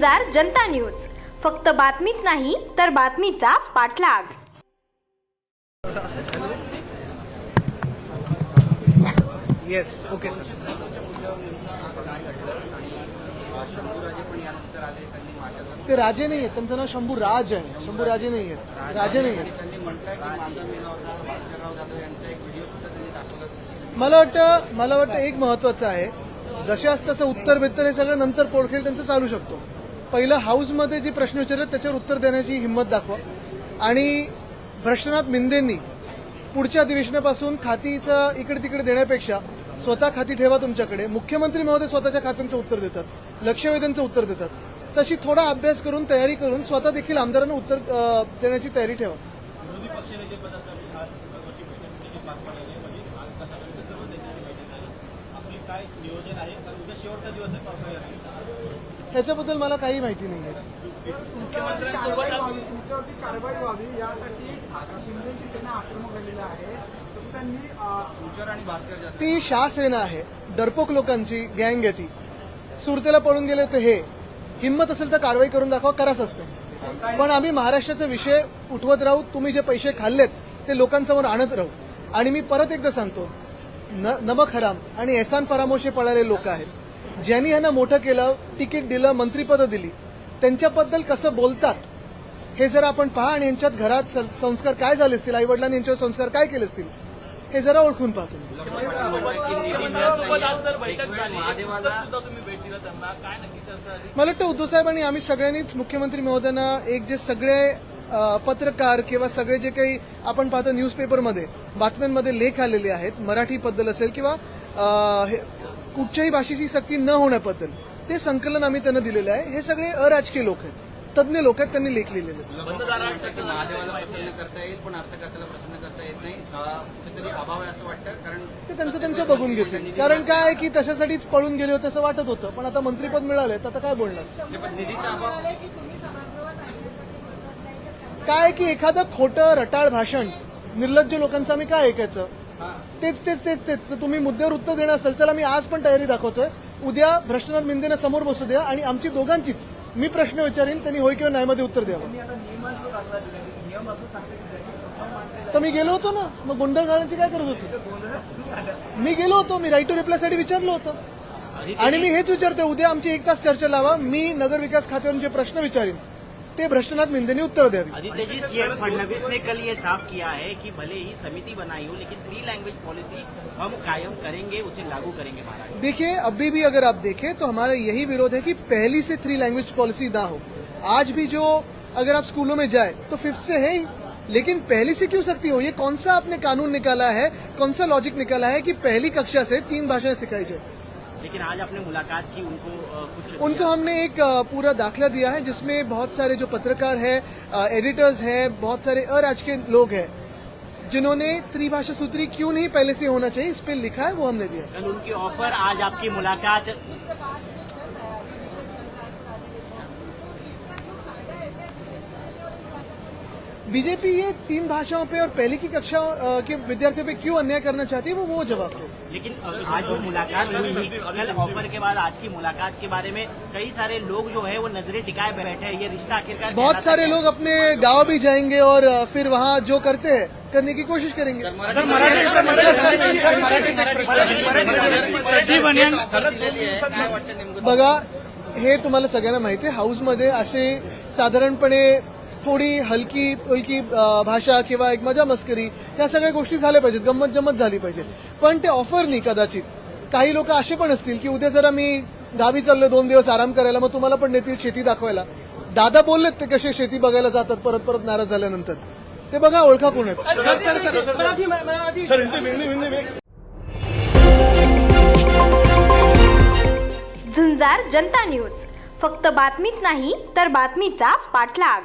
झुंजार Janata news. फक्त बातमीच नाही तर बातमीचा पाठलाग. येस ओके सर ते राजे नाही आहेत त्यांचं नाव शंभू राज आहे. शंभू राजे नाही आहेत राजे नाही आहेत मला वाटतं मला वाटतं एक महत्वाचं आहे. जशास तसं उत्तर बित्तर हे सगळं नंतर पोडखेल त्यांचं चालू शकतो. पहिलं हाऊसमध्ये जे प्रश्न विचारले त्याच्यावर उत्तर देण्याची हिंमत दाखवा. आणि भ्रष्टनाथ मिंदेंनी पुढच्या अधिवेशनापासून खातीचं इकडे तिकडे देण्यापेक्षा स्वतः खाती ठेवा तुमच्याकडे. मुख्यमंत्री महोदय स्वतःच्या खात्यांचं उत्तर देतात लक्षवेधींचं उत्तर देतात. तशी थोडा अभ्यास करून तयारी करून स्वतः देखील आमदारांना उत्तर देण्याची तयारी ठेवा. ह्याच्याबद्दल मला काही माहिती नाही आहे. तुमच्यावरती कारवाई व्हावी यासाठी शिंदेची सेना आक्रमक झालेला आहे. तर त्यांनी अ, ती शाह सेना आहे. डरपोक लोकांची गँग आहे ती. सुरतेला पळून गेले तर हे. हिंमत असेल तर कारवाई करून दाखवा करा सस्पेंड. पण आम्ही महाराष्ट्राचा विषय उठवत राहू तुम्ही जे पैसे खाल्लेत ते लोकांसमोर आणत राहू. आणि मी परत एकदा सांगतो न नमक हराम आणि एहसान फरामोशे पळालेले लोक आहेत. ज्यांनी यांना मोठं केलं तिकीट दिलं मंत्रीपदं दिली त्यांच्याबद्दल कसं बोलतात हे जर आपण पहा आणि यांच्यात घरात सं- संस्कार काय झाले असतील आई वडिलांनी यांच्यावर संस्कार काय केले असतील हे जरा ओळखून पाहतो मला वाटतं उद्धव साहेबांनी आम्ही सगळ्यांनीच मुख्यमंत्री महोदयांना एक जे सगळे पत्रकार किंवा सगळे जे काही आपण पाहतो न्यूजपेपरमध्ये बातम्यांमध्ये लेख आलेले आहेत मराठीबद्दल असेल किंवा हे- कुठच्याही भाषेची सक्ती न होण्याबद्दल. ते संकलन आम्ही त्यांना दिलेलं आहे. हे सगळे अराजकीय लोक आहेत. तज्ज्ञ लोक आहेत त्यांनी लेख लिहिलेले ते त्यांचं त्यांचं बघून घेतील. कारण काय आहे की तशासाठीच पळून गेले होते असं वाटत होतं पण आता मंत्रीपद मिळाले तर आता काय बोलणार? पण निधीचा अभाव काय आहे की एखादं खोटं रटाळ भाषण निर्लज्ज लोकांचं आम्ही काय ऐकायचं? तेच तेच तेच तेच. तुम्ही मुद्द्यावर उत्तर देणार असेल. चला मी आज पण तयारी दाखवतोय. उद्या भ्रष्टनाथ मिंदेना समोर बसू द्या आणि आमची दोघांचीच. मी प्रश्न विचारीन त्यांनी होय किंवा नाहीमध्ये उत्तर द्यावं. तर मी गेलो होतो ना. मग गोंधळ घालण्याची काय करत होती? मी गेलो होतो. मी राईट टू रिप्लायसाठी विचारलं होतं. आणि मी हेच विचारतोय. उद्या आमची एक तास चर्चा लावा. मी नगर विकास खात्यावरून जे प्रश्न विचारीन ते भ्रष्टनाथ मिंदेनी उत्तर द्यावी. आदित्य जी सीएम फडणवीस ने कल ये साफ़ किया है कि भले ही समिति बनाई हो लेकिन थ्री लैंग्वेज पॉलिसी हम कायम करेंगे उसे लागू करेंगे देखिए अभी भी अगर आप देखें तो हमारा यही विरोध है कि पहली से थ्री लैंग्वेज पॉलिसी ना हो। आज भी जो अगर आप स्कूलों में जाए तो फिफ्थ से है ही। लेकिन पहली से क्यों सकती हो? ये कौन सा आपने कानून निकाला है कौन सा लॉजिक निकाला है कि पहली कक्षा से तीन भाषाएँ सिखाई जाए? लेकिन आज आपने मुलाकात की उनको कुछ उनको हमने एक पूरा दाखिला दिया है जिसमें बहुत सारे जो पत्रकार हैं एडिटर्स हैं बहुत सारे अराज के लोग हैं जिन्होंने त्रिभाषा सूत्री क्यों नहीं पहले से होना चाहिए इस पर लिखा है वो हमने दिया कल उनकी ऑफ़र आज आपकी मुलाकात बीजेपी ये तीन भाषाओं पे और पहले की कक्षा के विद्यार्थियों पे क्यों अन्याय करना चाहती है वो वो जवाब दे लेकिन आज जो मुलाकात हुई कल ऑफ़र के बाद आज की मुलाकात के बारे में कई सारे लोग जो है वो नज़रें टिकाए बैठे हैं ये रिश्ता आखिरकार बहुत सारे लोग अपने गाँव भी जाएँगे और फिर वहाँ जो करते हैं करने की कोशिश करेंगे बघा हे तुम्हाला सगळ्यांना माहिती आहे हाऊसमध्ये असे साधारणपणे थोडी हलकी उलकी अ, भाषा किंवा एक मजा मस्करी या सगळ्या गोष्टी झाल्या पाहिजेत गंमत जम्मत झाली पाहिजे. पण ते ऑफर नाही कदाचित. काही लोक असे पण असतील की उद्या जरा मी गावी चाललो दोन दिवस आराम करायला मग तुम्हाला पण नेतील शेती दाखवायला. दादा बोललेत ते कसे शेती बघायला जातात परत परत नाराज झाल्यानंतर. ते बघा ओळखा कोण आहेत. झुंजार जनता न्यूज. फक्त बातमीच नाही तर बातमीचा पाठलाग.